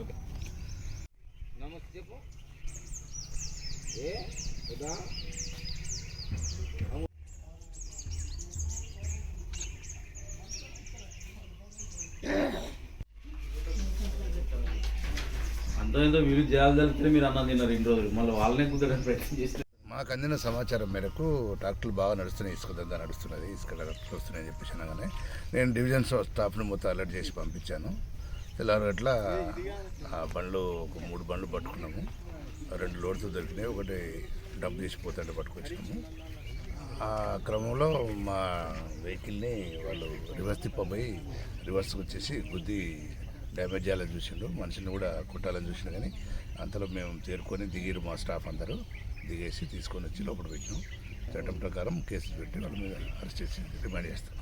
Okay. మీరు చెప్పు. చేయాలి జరిగితే మీరు అన్నది తిన్నారు ఇన్ని రోజులు. మళ్ళీ వాళ్ళనే కుదరని ప్రయత్నం చేసిన. మాకు అందిన సమాచారం మేరకు ట్రాక్టర్లు బాగా నడుస్తున్నాయి. ఇసుక దగ్గర నడుస్తున్నది. ఇసుక ట్రాక్టర్లు వస్తున్నాయని చెప్పేసి అనగానే నేను డివిజన్ స్టాఫ్ను మొత్తం అలర్ట్ చేసి పంపించాను. తెల్లవారు ఆ బండ్లు ఒక మూడు బండ్లు పట్టుకున్నాము. రెండు లోడ్స్ దొరికినాయి. ఒకటి డబ్బు తీసిపోతాడు పట్టుకొచ్చినాము. ఆ క్రమంలో మా వెహికల్ని వాళ్ళు రివర్స్ తిప్పబోయి రివర్స్కి వచ్చేసి గుద్ది డ్యామేజ్ చేయాలని చూసిండు మనిషిని కూడా కొట్టాలని చూసినా కానీ అంతలో మేము చేరుకొని దిగిరు మా స్టాఫ్ అందరూ. దిగేసి తీసుకొని వచ్చి లోపల పెట్టినాం. చట్టం ప్రకారం కేసులు పెట్టి వాళ్ళ మీద అరెస్ట్ చేసి రిమాండ్ చేస్తాం.